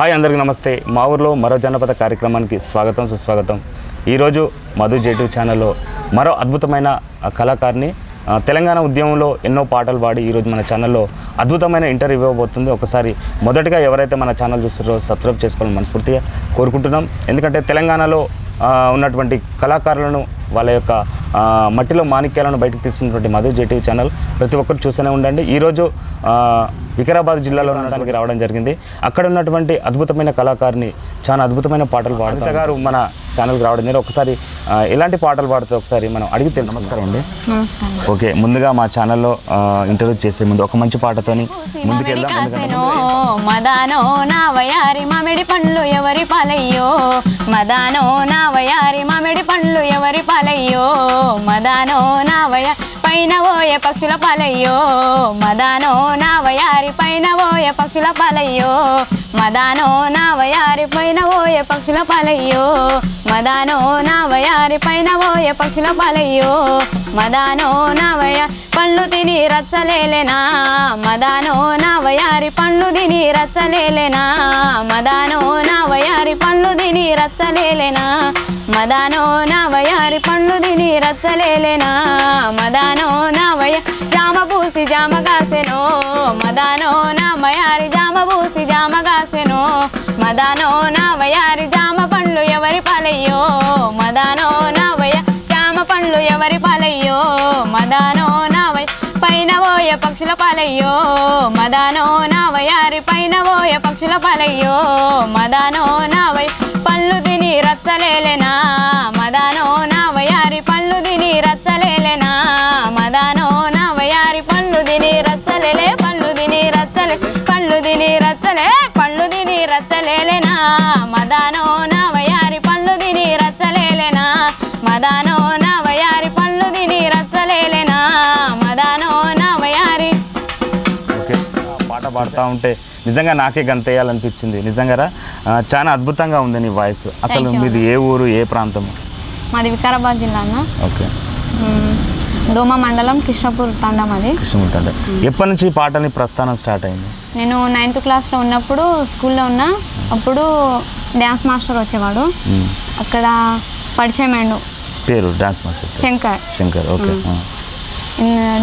Hi అందరికీ నమస్తే. మా ఊర్లో మరో జనపద కార్యక్రమానికి స్వాగతం సుస్వాగతం. ఈరోజు మధు జేటు ఛానల్లో మరో అద్భుతమైన కళాకారిని తెలంగాణ ఉద్యమంలో ఎన్నో పాటలు పాడి ఈరోజు మన ఛానల్లో అద్భుతమైన ఇంటర్వ్యూ ఇవ్వబోతుంది. ఒకసారి మొదటగా ఎవరైతే మన ఛానల్ చూస్తారో సబ్స్క్రైబ్ చేసుకోవాలని మనస్ఫూర్తిగా కోరుకుంటున్నాం. ఎందుకంటే తెలంగాణలో ఉన్నటువంటి కళాకారులను వాళ్ళ యొక్క మట్టిలో మాణిక్యాలను బయటకు తీసుకున్నటువంటి మధు జేటీవీ ఛానల్ ప్రతి ఒక్కరు చూస్తూనే ఉండండి. ఈరోజు వికారాబాద్ జిల్లాలో ఉండడానికి రావడం జరిగింది. అక్కడ ఉన్నటువంటి అద్భుతమైన కళాకారిని చాలా అద్భుతమైన పాటలు పాడుతారు గారు మన ఛానల్కి రావడం జరిగింది. ఒకసారి ఎలాంటి పాటలు పాడుతారో ఒకసారి మనం అడిగి తెలుసు నమస్కారం అండి. నమస్కారం. ఓకే ముందుగా మా ఛానల్లో ఇంటర్వ్యూ చేసే ముందు ఒక మంచి పాటతోని ముందుకెళ్దాం మదానో నా వయారి మామిడి పండ్లు ఎవరి పాలయ్యో? మదానో నా వయారి మామిడి పండ్లు ఎవరి పాలయ్యో? మదానో నా వయ పైన ఓయ పక్షుల పాలయ్యో మదానో నా వయారి పైన ఓయ పక్షుల పాలయ్యో మదానో నా వయారి పైన ఓయ పక్షుల పాలయ్యో మదానో నా వయారి పైన ఓయ పక్షుల పాలయ్యో మదానో నవయ పండ్లు తిని రచ్చలేలేనా? మదానో నవయారి పండ్లు తిని రచ్చలేలేనా? మదానో నవయారి పండ్లు తిని రచ్చలేలేనా? మదానో నవయారి పండ్లు తిని రచ్చలేలేనా? మదానో నవయ జామ పూసి జామ కాసెనో? మదానో నవయారి జామ పూసి జామ కాసెనో? మదానో నవయారి జామ పండ్లు ఎవరి పాలయ్యో? ఎవరి పాలయ్యో మదానో నావై పైన ఓయ పక్షుల పాలయ్యో మదానో నా వయారి పైన ఓయ పక్షుల పాలయ్యో మదానో నావై పళ్ళు తిని రచ్చలేలేనా మదానో నా వయారి పళ్ళు తిని రచ్చలేలేనా మదానో నా వయారి పళ్ళు తిని రచ్చలేలే పళ్ళు తిని రచ్చలే పళ్ళు తిని రచ్చలే పళ్ళు తిని రచ్చలేలేనా మదానో నా వయారి పళ్ళు తిని రచ్చలేలేనా మదానో పాట పాడుతూ ఉంటే నిజంగా నాకే గంతేయాలనిపించింది. నిజంగా చాలా అద్భుతంగా ఉంది నీ వాయిస్. అసలు. మీది ఏ ఊరు ఏ ప్రాంతం? మాది వికారాబాద్ జిల్లా అన్న. ఓకే. దోమ మండలం కృష్ణపూర్ తండా మాది కృష్ణమూర్తి అంటే ఎప్పటి నుంచి పాటని ప్రస్థానం స్టార్ట్ అయింది? నేను నైన్త్ క్లాస్లో ఉన్నప్పుడు స్కూల్లో ఉన్నా అప్పుడు డ్యాన్స్ మాస్టర్ వచ్చేవాడు. అక్కడ పరిచయం అయ్యిండు. పేరు dance master Shankar. Shankar okay.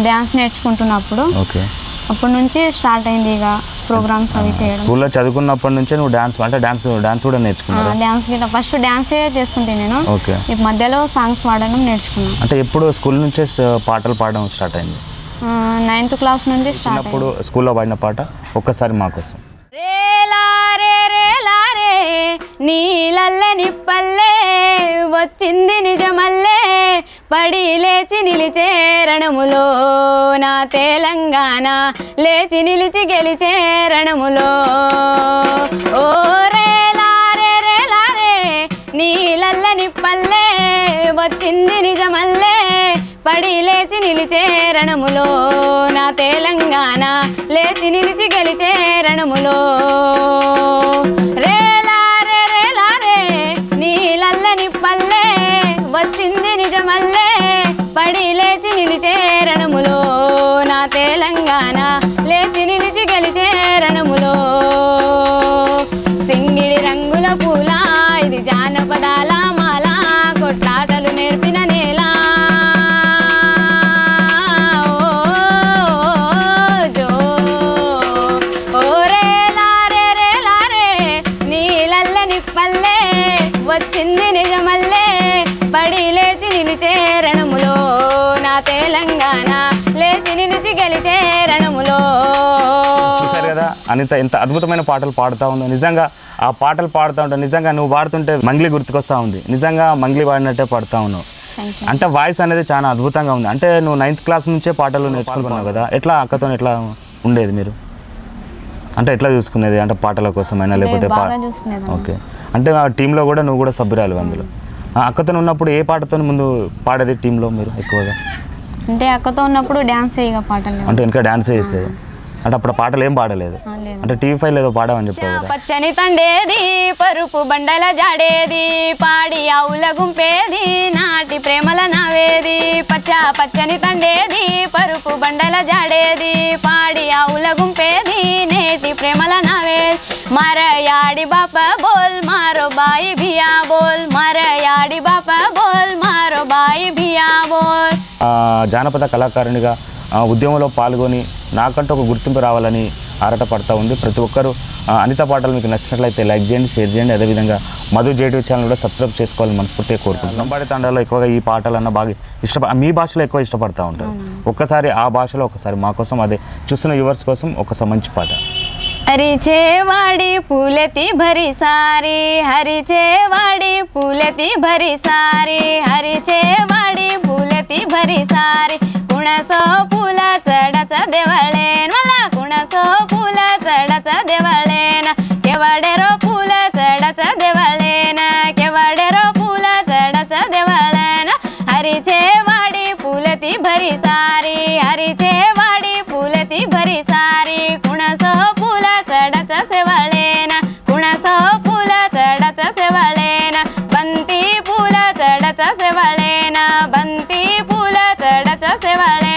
Dance నేర్చుకుంటున్నప్పుడు. Okay. అప్పటి నుంచి స్టార్ట్ అయింది ఇక ప్రోగ్రామ్స్ అవి చేయడం. స్కూల్లో చదువుకున్నప్పటి నుంచే నువ్వు డాన్స్ అంటే డాన్స్ డాన్స్ కూడా నేర్చుకున్నావు డ్యాన్స్ గిట్లా ఫస్ట్ డ్యాన్సే చేస్తుంటే నేను. ఓకే. ఈ మధ్యలో సాంగ్స్ పాడడం నేర్చుకున్నాను అంటే ఎప్పుడు స్కూల్ నుంచే పాటలు పాడడం స్టార్ట్ అయింది? నైన్త్ క్లాస్ నుండి స్టార్ట్ చిన్నప్పుడు స్కూల్లో పాడిన పాట ఒక్కసారి మా కోసం. రేలారే రేలారే నీలల్ల నిప్పల్లే వచ్చింది నిజమల్లే పడి లేచి నిలిచే రణములో నా తెలంగాణ లేచి నిలిచి గెలిచే రణములో. ఓ రేలారే రేలారే నీలల్ల నిప్పల్లే వచ్చింది నిజమల్లే పడి లేచి నిలిచే రణములో నా తెలంగాణ లేచి నిలిచి గెలిచే రణములో. అనిత ఎంత అద్భుతమైన పాటలు పాడుతూ ఉందో. నిజంగా ఆ పాటలు పాడుతూ ఉంటే నిజంగా నువ్వు పాడుతుంటే మంగ్లీ గుర్తుకొస్తా ఉంది. నిజంగా మంగ్లీ పాడినట్టే పాడుతూ ఉన్నావు. అంటే వాయిస్ అనేది చాలా అద్భుతంగా ఉంది. అంటే నువ్వు నైన్త్ క్లాస్ నుంచే పాటలు నేర్చుకున్నావు కదా ఎట్లా అక్కతో ఎట్లా ఉండేది మీరు? అంటే ఎట్లా చూసుకునేది? అంటే పాటల కోసమైనా లేకపోతే ఓకే. అంటే ఆ టీంలో కూడా నువ్వు కూడా సభ్యురాలు అందులో. అక్కతో ఉన్నప్పుడు ఏ పాటతో ముందు పాడేది టీంలో మీరు ఎక్కువగా? అంటే అక్కతో ఉన్నప్పుడు డ్యాన్స్ పాటలు. అంటే ఇంకా డాన్స్ చేసేది. అంటే అప్పుడు పాటలు ఏం పాడలేదు. అంటే టీవీ ఫైవ్ ఏదో పాడామని చెప్పావు కదా. పచ్చని తండేది పరుపు బండల జాడేది పాడి ఆవుల గుంపేది నాటి ప్రేమల నవేది. పచ్చ పచ్చని తండేది పరుపు బండల జాడేది పాడి ఆవుల గుంపేది నేటి ప్రేమల నవేది. మరయాడి బాప బోల్ మారో బాయి బియా బోల్ మరయాడి బాప బోల్. జానపద కళాకారునిగా ఆ, ఉద్యమంలో పాల్గొని నాకంటూ ఒక గుర్తింపు రావాలని ఆరాట పడతా ఉంది. ప్రతి ఒక్కరూ అనిత పాటలు మీకు నచ్చినట్లయితే లైక్ చేయండి షేర్ చేయండి. అదేవిధంగా మధు జేటివ్ ఛానల్ కూడా సబ్స్క్రైబ్ చేసుకోవాలని మనస్ఫూర్తిగా కోరుకుంటున్నాం లంబాడి తండాలో ఎక్కువగా ఈ పాటలన్న బాగా ఇష్టప మీ భాషలో ఎక్కువ ఇష్టపడతా ఉంటారు. ఒక్కసారి ఆ భాషలో ఒకసారి మా కోసం అదే చూస్తున్న వ్యూవర్స్ కోసం ఒకసారి మంచి పాట. हरिचेवाडी फुलती भरी सारी. हरिचेवाडी फुलती भरी सारी. हरिचेवाडी फुलती भरी सारी. कुणासो फुल चढच देवळेन? मला कुणासो फुल चढच देवळेन? केवाडेरो फुल चढच देवळेन? केवाडेरो फुल चढच देवळेन? हरीचे वाडी फुलती भरी सारी. हरीचे वाडी फुलती भरी చెడత శివళేన బంతి పూల చెడత శివళే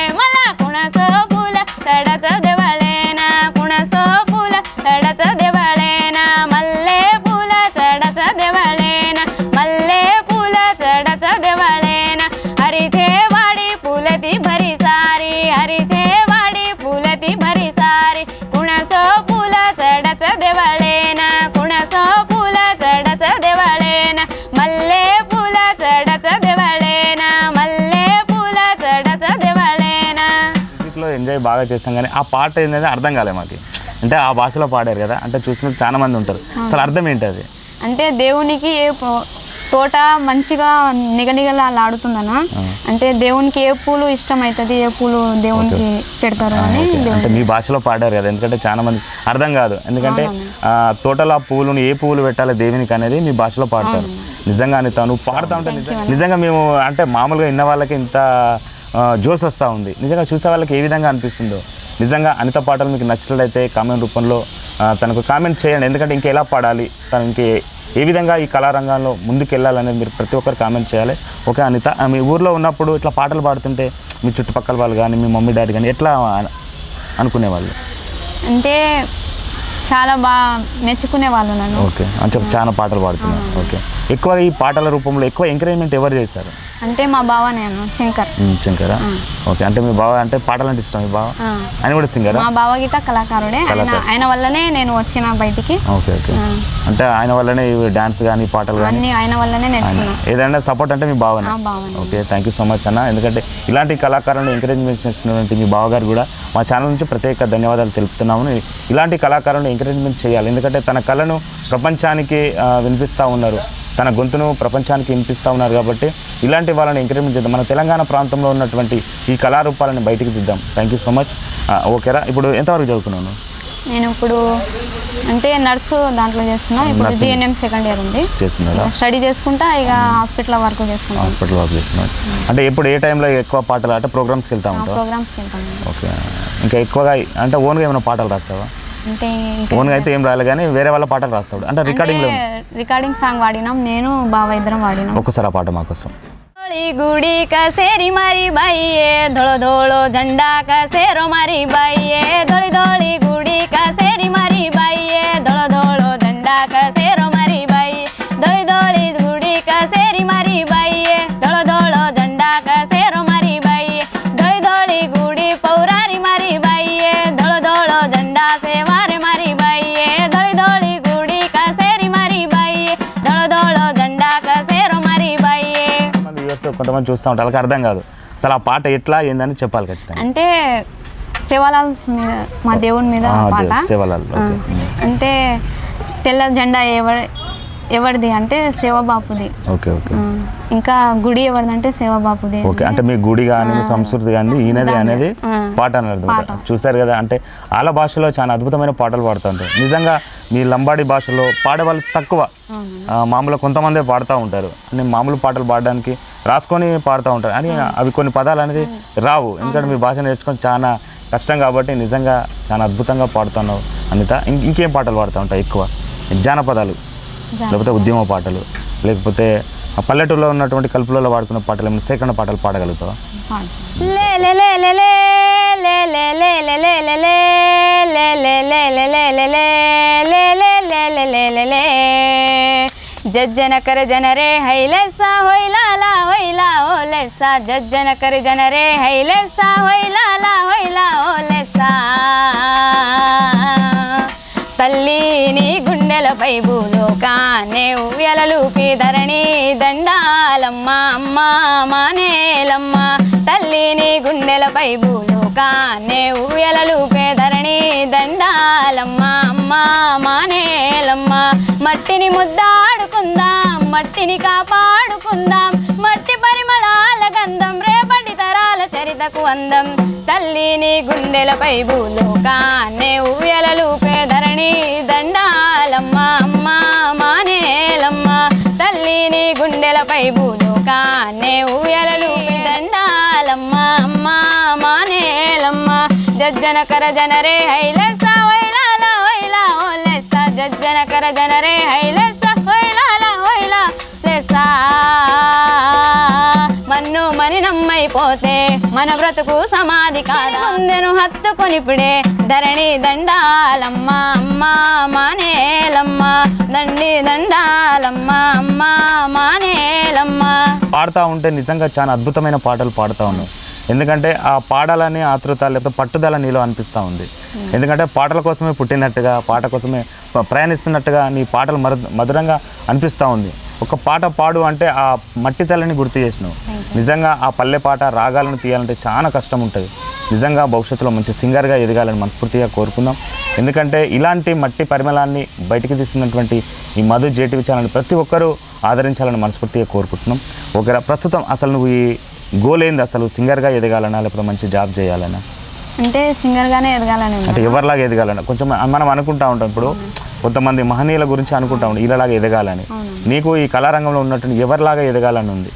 మ్యూజిక్లో ఎంజాయ్ బాగా చేస్తాం కానీ ఆ పాట ఏంటంటే అర్థం కాలే మాకు. అంటే ఆ భాషలో పాడారు కదా అంటే చూసిన చాలా మంది ఉంటారు. అసలు అర్థం ఏంటి అది? అంటే దేవునికి ఏ తోట మంచిగా నిగనిగలాడుతుందనా? అంటే దేవునికి ఏ పూలు ఇష్టం అవుతుంది ఏ పూలు దేవునికి పెడతారు అని అంటే మీ భాషలో పాడారు కదా ఎందుకంటే చాలా మంది అర్థం కాదు. ఎందుకంటే తోటలో ఆ పువ్వులను ఏ పువ్వులు పెట్టాలి దేవునికి అనేది మీ భాషలో పాడతారు. నిజంగా అని తను పాడుతూ ఉంటే నిజంగా- మేము అంటే మామూలుగా ఇన్న వాళ్ళకి ఇంత జోస్ వస్తూ ఉంది. నిజంగా చూసే వాళ్ళకి ఏ విధంగా అనిపిస్తుందో. నిజంగా అనిత పాటలు మీకు నచ్చినట్లయితే కామెంట్ రూపంలో తనకు కామెంట్ చేయండి. ఎందుకంటే ఇంకా ఎలా పాడాలి తను ఇంకే ఏ విధంగా ఈ కళారంగంలో ముందుకు వెళ్ళాలనేది మీరు ప్రతి ఒక్కరు కామెంట్ చేయాలి. ఓకే అనిత మీ ఊర్లో ఉన్నప్పుడు ఇట్లా పాటలు పాడుతుంటే మీ చుట్టుపక్కల వాళ్ళు కానీ మీ మమ్మీ డాడీ కానీ ఎట్లా అన- అనుకునేవాళ్ళు? అంటే చాలా బాగా మెచ్చుకునే వాళ్ళు నన్ను. ఓకే అంటే చాలా పాటలు పాడుతున్నారు. ఓకే. ఎక్కువ ఈ పాటల రూపంలో ఎక్కువ ఎంకరేజ్మెంట్ ఎవరు చేశారు? అంటే మా బావ నేను శంకర్. శంకరా? ఓకే అంటే మీ బావ అంటే పాటలు అంటే ఇష్టం మీ బావ. ఆయన కూడా సింగరా? మా బావ గిట్ట కళాకారుడే. ఆయన ఆయన వల్లనే నేను వచ్చిన బయటికి. Okay okay. అంటే ఆయన వల్లనే డాన్స్ కానీ పాటలు కానీ ఆయన వల్లనే నేర్చుకున్నా. ఏదైనా సపోర్ట్ అంటే మీ బావనే? Okay thank you so much అన్న. ఎందుకంటే ఇలాంటి కళాకారులను ఎంకరేజ్మెంట్ చేసినటువంటి మీ బావగారు కూడా మా ఛానల్ నుంచి ప్రత్యేక ధన్యవాదాలు తెలుపుతున్నాము. ఇలాంటి కళాకారులను ఎంకరేజ్మెంట్ చేయాలి. ఎందుకంటే తన కళను ప్రపంచానికి వినిపిస్తూ ఉన్నారు. తన గొంతును ప్రపంచానికి వినిపిస్తూ ఉన్నారు కాబట్టి ఇలాంటి వాళ్ళని ఎంకరేజ్మెంట్ చేద్దాం. మన తెలంగాణ ప్రాంతంలో ఉన్నటువంటి ఈ కళారూపాలను బయటికి దిద్దాం. థ్యాంక్ యూ సో మచ్ ఓకేరా? ఇప్పుడు ఎంతవరకు చదువుకున్నాను నేను ఇప్పుడు అంటే నర్సు దాంట్లో చేస్తున్నా. ఇప్పుడు జిఎన్ఎం సెకండ్ ఇయర్ ఉంది. చేస్తున్నారా? స్టడీ చేసుకుంటా ఇక హాస్పిటల్ వర్క్ చేస్తున్నా. హాస్పిటల్ వర్క్ చేస్తున్నాడు అంటే ఎప్పుడు ఏ టైంలో ఎక్కువ పాటలు అంటే ప్రోగ్రామ్స్కి వెళ్తా ఉంటావు? ప్రోగ్రామ్స్కి వెళ్తాను ఓకే. ఇంకా ఎక్కువగా అంటే ఓన్గా ఏమైనా పాటలు రాస్తావా? అంటే ఓన్గా రాలే కానీ వేరే వాళ్ళ పాటలు రాస్తాడు. అంటే రికార్డింగ్ రికార్డింగ్ సాంగ్ వాడినాం నేను బావ ఇద్దరం వాడినాం. ఒక్కసారి ఆ పాట మాకోసం గుడి కసేరి మరి బయ్యే ధోళ ధోళ జెండా కసేరో మరి బయ్యే ధోళి ధోళి గుడి కసేరి మరి బయ్యే కొంతమంది చూస్తూ ఉంటారు. వాళ్ళకి అర్థం కాదు. అసలు ఆ పాట ఎట్లా ఏందని చెప్పాలి ఖచ్చితంగా. అంటే శివలాల్ మీద మా దేవుని మీద పాట? శివలాల్. అంటే తెల్ల జెండా ఎవరి ఎవరిది అంటే శివబాపుది ఓకే ఓకే. ఇంకా గుడి ఎవరిదంటే శివబాపుది ఓకే అంటే మీ గుడి కానీ సంస్కృతి కానీ ఈయనది అనేది. పాట అనేది. చూశారు కదా అంటే వాళ్ళ భాషలో చాలా అద్భుతమైన పాటలు పాడుతుంటారు. నిజంగా మీ లంబాడి భాషలో పాడేవాళ్ళు తక్కువ. ఆ, మామూలుగా కొంతమందే పాడుతూ ఉంటారు. అంటే మామూలు పాటలు పాడడానికి రాసుకొని పాడుతూ ఉంటారు. అని అవి కొన్ని పదాలు అనేది రావు. ఎందుకంటే మీ భాష నేర్చుకొని చాలా కష్టం కాబట్టి నిజంగా చాలా అద్భుతంగా పాడుతున్నావు అనిత. ఇంకేం పాటలు పాడుతూ ఉంటావు ఎక్కువ? జానపదాలు. లేకపోతే ఉద్యమ పాటలు లేకపోతే ఆ పల్లెటూరులో ఉన్నటువంటి కల్పులలో వాడుకున్న పాటలు ఏమైనా సేకరణ పాటలు పాడగలుగుతావా జజ్జన ఓ లెస్సా జజ్జన ఓ తల్లి నీ గుండెలపై భూలోకాన్నే ఉయ్యలలూపి ధరణి దండాలమ్మ అమ్మ మానేలమ్మ. తల్లి నీ గుండెలపై భూలోకాన్నే ఉయ్యలలూపే ధరణి దండాలమ్మ అమ్మ మానేలమ్మ. మట్టిని ముద్దాడుకుందాం మట్టిని కాపాడుకుందాం. మట్టి తరాల అందం. తల్లి నీ గుండెలపై భూలోకాన్నే ఉయ్యలలు పేదరణి దండాలమ్మ అమ్మ మానేలమ్మ. తల్లిని గుండెలపై భూలోకాన్నే ఉయ్యలలు దండాలమ్మ అమ్మ మానేలమ్మ. జజ్జన కర జనరే హైలెస్స వైలాల వైలా ఓ జజ్జన కర జనరే హైలెస్స నమ్మైపోతే మన బ్రతుకు సమాధి కాదా? ముందెను హత్తుకొనిప్పుడే ధరణి దండాలమ్మ అమ్మ మానేలమ్మ. దండి దండాలమ్మ అమ్మ మానేలమ్మ. పాడుతూ ఉంటే నిజంగా చాలా అద్భుతమైన పాటలు పాడుతూ ఉన్నావు. ఎందుకంటే ఆ పాడాలని ఆతృత లేకపోతే పట్టుదల నీలో అనిపిస్తూ ఉంది. ఎందుకంటే పాటల కోసమే పుట్టినట్టుగా పాట కోసమే ప్రయాణిస్తున్నట్టుగా నీ పాటలు మధురంగా అనిపిస్తూ ఉంది. ఒక పాట పాడు అంటే ఆ మట్టి తల్లిని గుర్తు చేసినావు. నిజంగా ఆ పల్లె పాట రాగాలను తీయాలంటే చాలా కష్టం ఉంటుంది నిజంగా భవిష్యత్తులో మంచి సింగర్గా ఎదగాలని మనస్ఫూర్తిగా కోరుకుందాం. ఎందుకంటే ఇలాంటి మట్టి పరిమళాన్ని బయటికి తీసినటువంటి ఈ మధు జేటీవీ ఛానల్ ప్రతి ఒక్కరూ ఆదరించాలని మనస్ఫూర్తిగా కోరుకుంటున్నాం. ఒక ప్రస్తుతం అసలు నువ్వు ఈ గోల్ ఏంది అసలు సింగర్గా ఎదగాలనా లేకపోతే మంచి జాబ్ చేయాలనా అంటే సింగర్గానే ఎదగాలని. అంటే ఎవరిలాగా ఎదగాలన్నా కొంచెం మనం అనుకుంటా ఉంటాం. ఇప్పుడు కొంతమంది మహనీయుల గురించి అనుకుంటా ఉంటాం. ఇలాగా ఎదగాలని. నీకు ఈ కళారంగంలో ఉన్నట్టు ఎవరిలాగా ఎదగాలని ఉంది?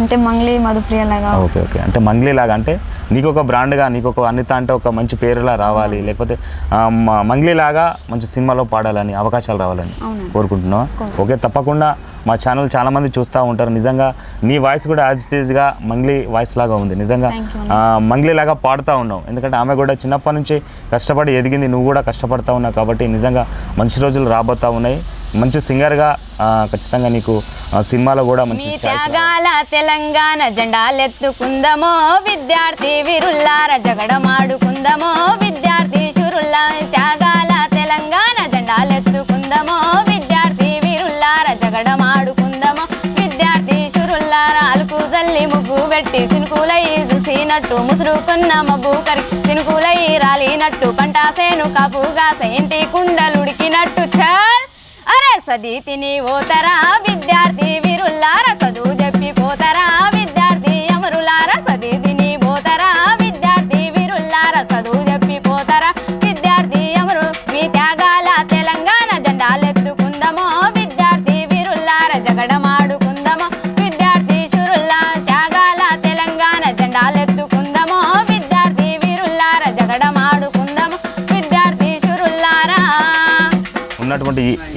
అంటే మంగ్లీ మధుప్రియ లాగా. Okay okay. అంటే మంగ్లీ లాగా అంటే నీకు ఒక బ్రాండ్గా నీకు ఒక అన్నిత అంటే ఒక మంచి పేరులా రావాలి. లేకపోతే ఆ, మ- మంగ్లీ లాగా మంచి సినిమాలో పాడాలని అవకాశాలు రావాలని కోరుకుంటున్నావా? ఓకే తప్పకుండా మా ఛానల్ చాలా మంది చూస్తూ ఉంటారు. నిజంగా నీ వాయిస్ కూడా యాజ్ ఇట్ ఈస్గా మంగ్లీ వాయిస్ లాగా ఉంది. నిజంగా Thank you. ఆ, మంగ్లీ లాగా పాడుతూ ఉన్నావు. ఎందుకంటే ఆమె కూడా చిన్నప్పటి నుంచి కష్టపడి ఎదిగింది నువ్వు కూడా కష్టపడతా ఉన్నావు కాబట్టి నిజంగా మంచి రోజులు రాబోతా ఉన్నాయి. మంచి సింగర్గా ఖచ్చితంగా నీకు సినిమాలో కూడా మంచి. త్యాగాల తెలంగాణ జెండాలెత్తుకుందమో విద్యార్థి వీరుల్లార జగడమాడుకుందమో విద్యార్థి శురుల్లా త్యాగాల తెలంగాణ జెండాలెత్తుకుందమో విద్యార్థి వీరుల్లార జగడమాడుకుందమో విద్యార్థి శురుల్లార అలుకు జల్లి ముగ్గు పెట్టి సినుకులై చూసినట్టు ముసురుకున్న మబ్బు కరి సినుకులై రాలినట్టు పంట సేను కాపుగా ఇంటి కుండలుడికినట్టు చాల్ అరే సదీతి నీవోతరా విద్యార్థి వీరుల్లారా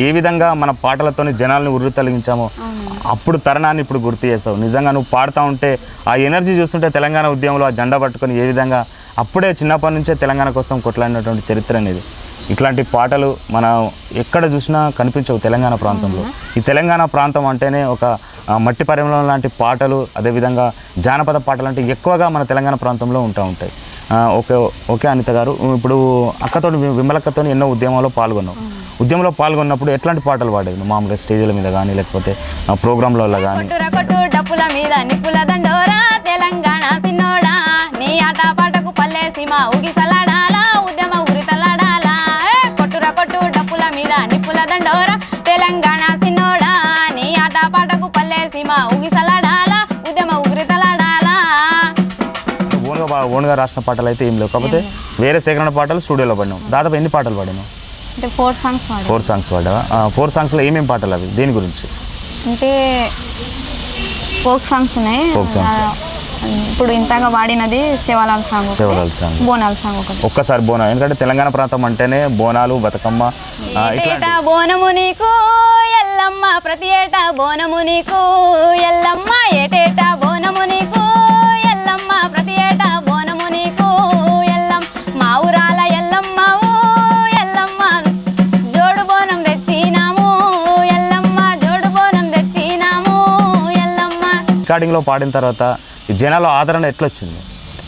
ఏ విధంగా మన పాటలతోని జనాల్ని ఉర్రు తొలగించామో అప్పుడు తరుణాన్ని ఇప్పుడు గుర్తు చేస్తావు. నిజంగా నువ్వు పాడుతూ ఉంటే ఆ ఎనర్జీ చూస్తుంటే తెలంగాణ ఉద్యమంలో ఆ జెండా పట్టుకొని ఏ విధంగా అప్పుడే చిన్నప్పటి నుంచే తెలంగాణ కోసం కొట్లాడినటువంటి చరిత్ర అనేది. ఇట్లాంటి పాటలు మనం ఎక్కడ చూసినా కనిపించవు తెలంగాణ ప్రాంతంలో. ఈ తెలంగాణ ప్రాంతం అంటేనే ఒక మట్టి పరిమళం లాంటి పాటలు అదేవిధంగా జానపద పాటలు అంటే ఎక్కువగా మన తెలంగాణ ప్రాంతంలో ఉంటూ ఉంటాయి. ఓకే ఓకే అనిత గారు ఇప్పుడు అక్కతో విమలక్కతో ఎన్నో ఉద్యమాల్లో పాల్గొన్నావు. ఉద్యమంలో పాల్గొన్నప్పుడు ఎట్లాంటి పాటలు నువ్వు మామూలుగా స్టేజ్ల మీద కానీ లేకపోతే ఆ, ప్రోగ్రాంలలో కానీ డప్పుల మీద నిప్పుల దండోరా తెలంగాణ సిన్నోడా నీ ఆట పాటకు ఊగిసలాడాలా ఉద్యమ ఉరితలాడాలా? ఏ, కొట్టుర కొట్టు డప్పుల మీద నిప్పుల దండోరా తెలంగాణ సిన్నోడా నీ ఆట పాటకు ఊగిసలాడాలా ఉద్యమ ఓన్గా రాసిన పాటలు అయితే ఏం లేవు. కాకపోతే వేరే సేకరణ పాటలు స్టూడియోలో పడినావు. దాదాపు ఎన్ని పాటలు పాడినావు? అంటే ఫోర్ సాంగ్స్ ఫోర్ సాంగ్స్ పాడావా? ఫోర్ సాంగ్స్లో ఏమేమి పాటలు అవి? దేని గురించి. అంటే ఫోక్ సాంగ్స్ ఉన్నాయి. songs. ఆ, ఇప్పుడు ఇంతగా వాడినది Shivalal song Shivalal song. Bonal song ఒకటి. ఒక్కసారి బోనం ఎందుకంటే తెలంగాణ ప్రాంతం అంటేనే బోనాలు బతుకమ్మ ఇట్లాంటి బోనము నీకు ఎల్లమ్మ ప్రతి ఏటా బోనము నీకు ఎల్లమ్మ ఏటేటా బోనము నీకు. రికార్డింగ్లో పాడిన తర్వాత ఈ జనాల ఆదరణ ఎట్లా వచ్చింది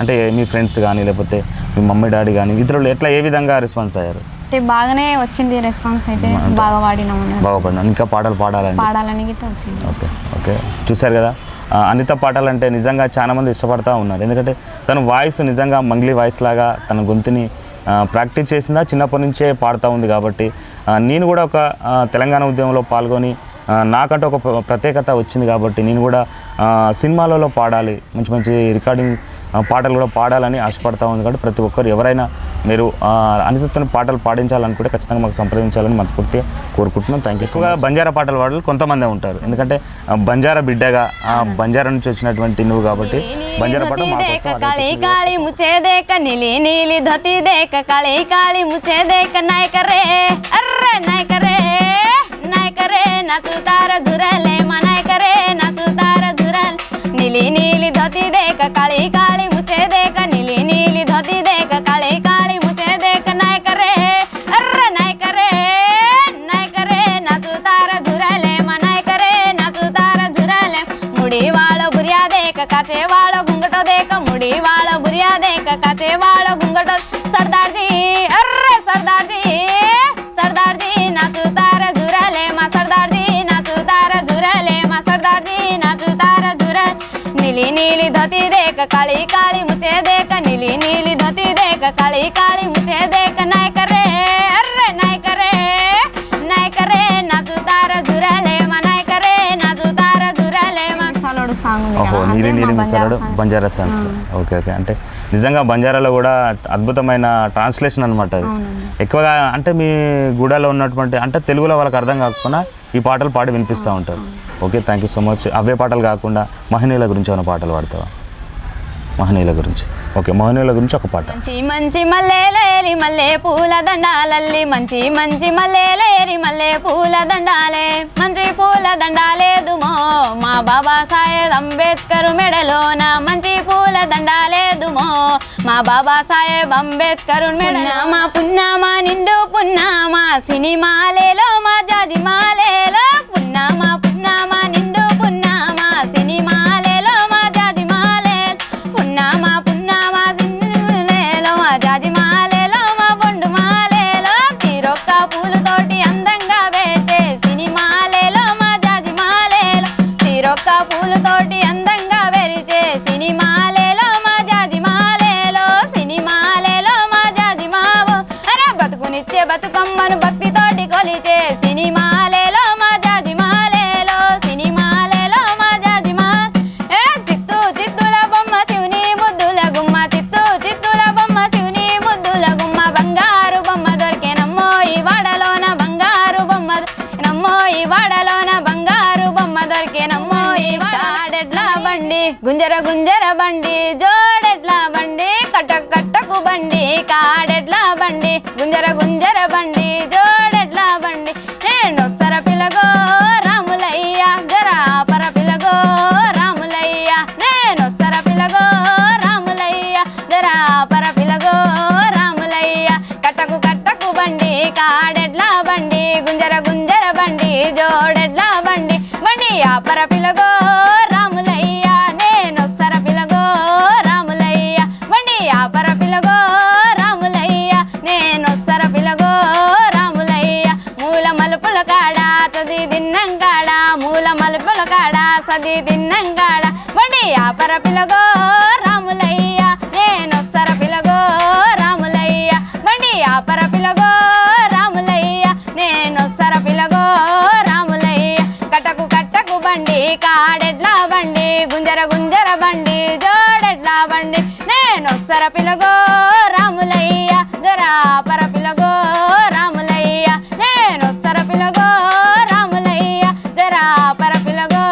అంటే మీ ఫ్రెండ్స్ కానీ లేకపోతే మీ మమ్మీ డాడీ కానీ ఇతరులు ఎట్లా ఏ విధంగా రెస్పాన్స్ అయ్యారు? అంటే బాగానే వచ్చింది రెస్పాన్స్ అయితే బాగా అన్నట్టు. బాగుపడినా. ఇంకా పాటలు పాడాలని? పాడాలని గిట్ట వచ్చింది. Okay okay. చూశారు కదా అనిత పాటలు అంటే నిజంగా చాలా మంది ఇష్టపడతా ఉన్నారు. ఎందుకంటే తన వాయిస్ నిజంగా మంగ్లీ వాయిస్ లాగా తన గొంతుని ప్రాక్టీస్ చేసిందా? చిన్నప్పటి నుంచే పాడుతూ ఉంది కాబట్టి నేను కూడా ఒక తెలంగాణ ఉద్యమంలో పాల్గొని నాకంటూ ఒక ప్ర- ప్రత్యేకత వచ్చింది కాబట్టి నేను కూడా సినిమాలలో పాడాలి మంచి మంచి రికార్డింగ్ పాటలు కూడా పాడాలని ఆశపడతా ఉంది కాబట్టి ప్రతి ఒక్కరు ఎవరైనా మీరు అనితతో పాటలు పాడించాలనుకుంటే ఖచ్చితంగా మాకు సంప్రదించాలని మనస్ఫూర్తిగా కోరుకుంటున్నాం. థ్యాంక్ యూ ఎక్కువగా బంజారా పాటలు పాడాలి కొంతమందే ఉంటారు. ఎందుకంటే బంజారా బిడ్డగా ఆ బంజారా నుంచి వచ్చినటువంటి నువ్వు కాబట్టి బంజారా పాట మా దేక కోసం కాళీ కాళీ ముచ్చే దేక నీలి నీలి ధతి దేక కాళీ కాళీ ముచ్చే దేక నాయక రే అర్రే నాయక करे नचू तार झुरल मनाय करे नचू तार झुरल नीली नीली धोती देख काळी काळी मुथे देख नीली नीली धोती देख काळी काळी मुथे देख नाही करे अरे नाही करे नाही करे नचू तार झुरल मनाय करे नचू तार झुरल मुडी वाळ भुर्या देख काचे वाळ घुंगट देख मुडी वाळ भुर्या देख काचे वाळ घुंगट నీలి ధతి దేక కాళి కాళి ముచే దేక నీలి నీలి ధతి దేక కాళి కాళి ముచే దేక నాయక అర్రే నాయక రే నాయక తార దురలేమ నాయక రే తార దురలేమ. సలోడు సాంగ్ ఓహో నీలి నీలి ముసలాడు బంజారా సాంగ్స్. Okay okay. అంటే నిజంగా బంజారాలో కూడా అద్భుతమైన ట్రాన్స్లేషన్ అనమాట అది. ఎక్కువగా అంటే మీ గూడాలో ఉన్నటువంటి అంటే తెలుగులో వాళ్ళకి అర్థం కాకుండా ఈ పాటలు పాడి వినిపిస్తూ ఉంటారు. Okay thank you so much అవే పాటలు కాకుండా మహనీయుల గురించి ఏమైనా పాటలు పాడతావా? మహనీయుల గురించి. ఓకే మహనీయుల గురించి ఒక పాట. మంచి మంచి మల్లెలేరి మల్లె పూల దండాలల్లి మంచి మంచి మల్లెలేరి మల్లె పూల దండాలే. మంచి పూల దండాలేదుమో మా బాబా సాహెబ్ అంబేద్కర్ మెడలోన. మంచి పూల దండాలేదుమో మా బాబా సాహెబ్ అంబేద్కర్ మెడలోన. పున్నామా నిండు పున్నామా సినిమాలేలో మా జాజి మాలేలో. పున్నామా కాడెడ్ల బండి గుంజర గుంజర బండి జోడెడ్ల బండి. నేనొస్తర పిలగో రాములయ్య జరా పర పిలగో రాములయ్య. నేనొస్తర పిలగో రాములయ్య జరా పర పిలగో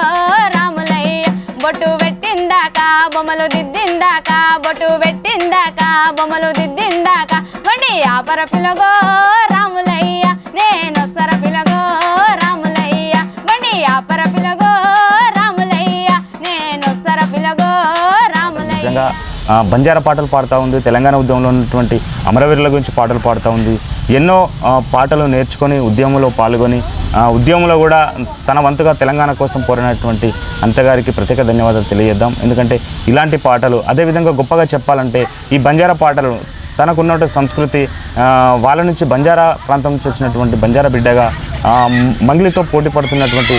రాములయ్య. బొట్టు పెట్టిందాక బొమ్మలు దిద్దిందాక బొట్టు పెట్టిందాక బొమ్మలు దిద్దిందాక. బండి ఆపర పిలగో రాములయ్య బంజారా పాటలు పాడుతూ ఉంది. తెలంగాణ ఉద్యమంలో ఉన్నటువంటి అమరవీరుల గురించి పాటలు పాడుతూ ఉంది. ఎన్నో పాటలు నేర్చుకొని ఉద్యమంలో పాల్గొని ఉద్యమంలో కూడా తన వంతుగా తెలంగాణ కోసం పోరినటువంటి అంతగారికి ప్రత్యేక ధన్యవాదాలు తెలియజేద్దాం. ఎందుకంటే ఇలాంటి పాటలు అదేవిధంగా గొప్పగా చెప్పాలంటే ఈ బంజారా పాటలు తనకున్నటువంటి సంస్కృతి వాళ్ళ నుంచి బంజారా ప్రాంతం నుంచి వచ్చినటువంటి బంజారా బిడ్డగా మంగిలితో పోటీ పడుతున్నటువంటి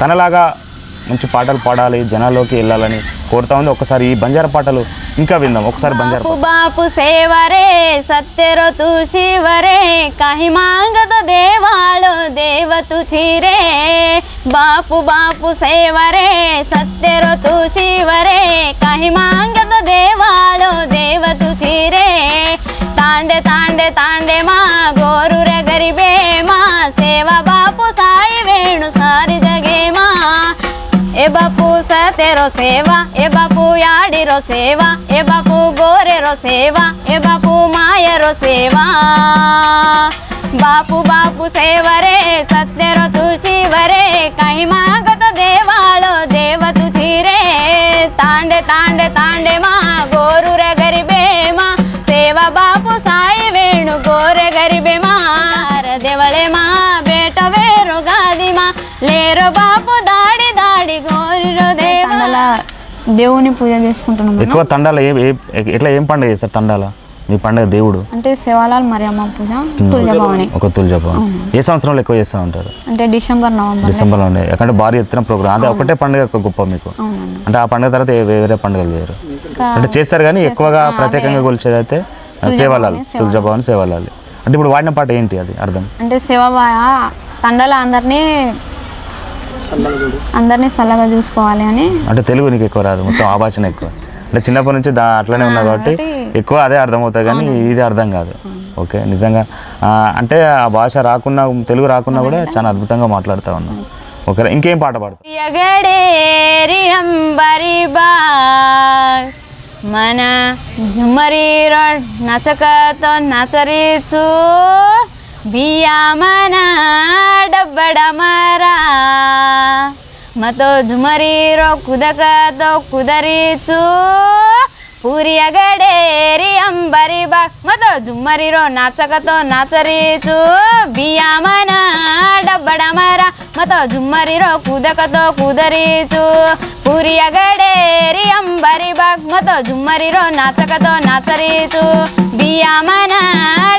తనలాగా మంచి పాటలు పాడాలి జనాల్లోకి వెళ్ళాలని కోరుతా ఉంది. ఒకసారి ఈ బంజార పాటలు ఇంకా విందాం. ఒకసారి బంజార బాపు సేవరే సత్యరో తూషివరే కహి కహిమాంగత దేవాళు దేవతు చీరే. బాపు బాపు సేవరే సత్యరో తూషివరే కహి మాంగద దేవాళు దేవతు చిరే. తాండే తాండే తాండే మా గోరు గరిబే మా సేవ బాపు तेरो सेवा ए बापू याडी रो सेवा ए बापू गोरे रो सेवा ए बापू माय रो सेवा बापू बापू सेवरे सत्य रो तुझी वरे काही मागत देवाळो देव तुझी रे तांडे तांडे तांडे मा गोरू रे गरिबे मा सेवा बापू साई वेणु गोरे गरिबे मा देवळे मा बेटवे रो गादी मा लेरो बापू దేవుని పూజ చేసుకుంటున్నాం. ఎక్కువ తండాల ఏ ఎట్లా ఏం పండుగ చేస్తారు తండాల? మీ పండుగ దేవుడు? అంటే శివాలాల్ మరియమ్మ పూజ తులజభవాని ఒక తులజప ఏ సంవత్సరంలో ఎక్కువ చేస్తూ ఉంటారు? అంటే డిసెంబర్ నవంబర్. డిసెంబర్లో ఎక్కడ భారీ ఎత్తున ప్రోగ్రామ్ అదే ఒకటే పండుగ గొప్ప మీకు. అంటే ఆ పండుగ తర్వాత వేరే పండుగలు చేయరు. అంటే చేస్తారు కానీ ఎక్కువగా ప్రత్యేకంగా కొలిచేది అయితే సేవలాలు తులజభవన్ సేవలాలి అంటే ఇప్పుడు వాడిన పాట ఏంటి అది? అర్థం. అంటే శివబాయ తండల అందరినీ అందరినీ చల్లగా చూసుకోవాలి అని. అంటే తెలుగు నీకు ఎక్కువ రాదు మొత్తం ఆ భాషనే ఎక్కువ. అంటే చిన్నప్పటి నుంచి దా అట్లనే ఉన్నా కాబట్టి ఎక్కువ అదే అర్థమవుతుంది కానీ ఇది అర్థం కాదు. ఓకే నిజంగా. అంటే ఆ భాష రాకున్నా తెలుగు రాకున్నా కూడా చాలా అద్భుతంగా మాట్లాడుతూ ఉన్నాం. ఓకే ఇంకేం పాట బాగ్ మన నచకతో నచరీచు. బియా మన డబ్బడమరా? మతో ఝుమరి రో కుదకతో కుదరీచు పూరి అగడేరి అంబరి బాగ్ మతో ఝుమ్మరి రో నాచకతో నాచరీచు బియా మన డబ్బడమరా? మతో ఝుమ్మరిరో కుదకతో కుదరీచు పూరి అగడేరి అంబరి బాగ్ మతో ఝుమ్మరిరో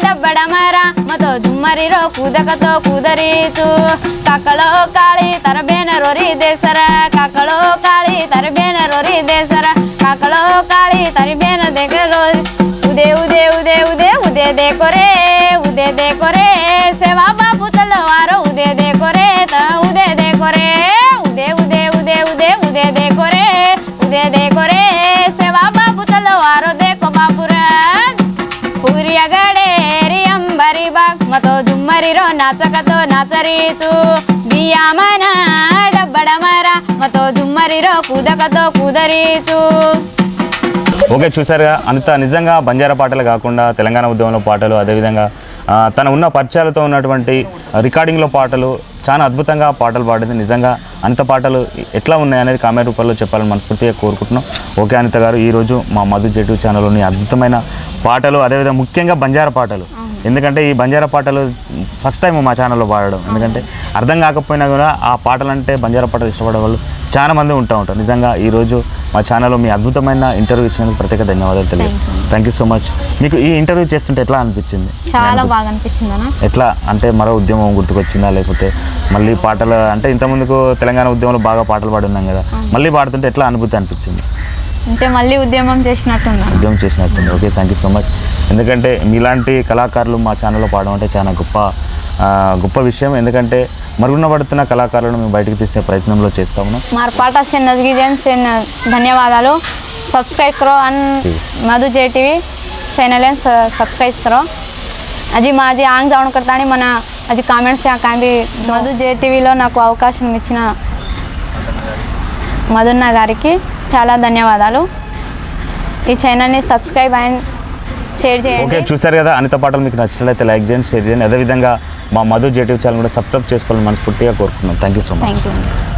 డబ్బడమర మతో ఝుమ్మరిరో కుదకతో కుదరీచు. కక్కలో కాళి తరబేన రొరి దేశర కక్కలో కాళి తరబేన రొరి దేశర. కక్కలో కాళి తరిబేన దగ్గర ఉదే ఉదే ఉదే ఉదే ఉదే దేకొరే ఉదే దేకొరే. సేవా బాపు చల్లవారో ఉదే దేకొరే ఉదే దేకొరే ఉదే ఉదే ఉదే ఉదే ఉదే దేకొరే ఉదే దేకొరే. మతో నాచకతో నాచరీచు బియ్యామన డబ్బడమర మతో జుమ్మరిరో కుదకతో కుదరీచు ఓకే చూసారుగా అంత నిజంగా బంజారా పాటలు కాకుండా తెలంగాణ ఉద్యమంలో పాటలు అదేవిధంగా తన ఉన్న పరిచయాలతో ఉన్నటువంటి రికార్డింగ్లో పాటలు చాలా అద్భుతంగా పాటలు పాడింది. నిజంగా అనిత పాటలు ఎట్లా ఉన్నాయి అనేది కామెంట్ రూపంలో చెప్పాలని మనస్ఫూర్తిగా కోరుకుంటున్నాం. ఓకే అనిత గారు ఈరోజు మా మధు జెటు ఛానల్లోని అద్భుతమైన పాటలు అదేవిధంగా ముఖ్యంగా బంజారా పాటలు. ఎందుకంటే ఈ బంజారా పాటలు ఫస్ట్ టైం మా ఛానల్లో పాడడం. ఎందుకంటే అర్థం కాకపోయినా కూడా ఆ పాటలు అంటే బంజారా పాటలు ఇష్టపడే వాళ్ళు చాలా మంది ఉంటా ఉంటారు. నిజంగా ఈరోజు మా ఛానల్లో మీ అద్భుతమైన ఇంటర్వ్యూ ఇచ్చినందుకు ప్రత్యేక ధన్యవాదాలు తెలియదు థ్యాంక్ యూ సో మచ్ మీకు ఈ ఇంటర్వ్యూ చేస్తుంటే ఎట్లా అనిపించింది? చాలా బాగా అనిపించింది ఎట్లా? అంటే మరో ఉద్యమం గుర్తుకొచ్చిందా? లేకపోతే మళ్ళీ పాటలు అంటే ఇంతకుముందుకు తెలంగాణ ఉద్యమంలో బాగా పాటలు పాడి ఉన్నాం కదా మళ్ళీ పాడుతుంటే ఎట్లా అనుభూతి అనిపించింది? అంటే మళ్ళీ ఉద్యమం చేసినట్టుంది. ఉద్యమం చేసినట్టుంది. Okay thank you so much ఎందుకంటే మీలాంటి కళాకారులు మా ఛానల్లో పాడడం అంటే చాలా గొప్ప గొప్ప విషయం. ఎందుకంటే మరుగున పడుతున్న కళాకారులను మేము బయటకు తీసే ప్రయత్నంలో చేస్తాము మా పాట ధన్యవాదాలు. సబ్స్క్రైబ్ కరో and Madhu JTV channel subscribe కరో. అది మాది ఆంగ్ డౌన్ అని మన అది కామెంట్స్ కాండి మధు జేటీవీలో నాకు అవకాశం ఇచ్చిన మధున్న గారికి చాలా ధన్యవాదాలు. ఈ ఛానల్ని సబ్స్క్రైబ్ అండ్ షేర్ ఓకే చేయండి చూసారు కదా అనిత పాటలు మీకు నచ్చినట్లయితే లైక్ చేయండి షేర్ చేయండి. అదేవిధంగా మా మధు జేటివ్ ఛానల్ కూడా సబ్స్క్రైబ్ చేసుకోవాలని మనస్ఫూర్తిగా కోరుకున్నాం థ్యాంక్ యూ సో మచ్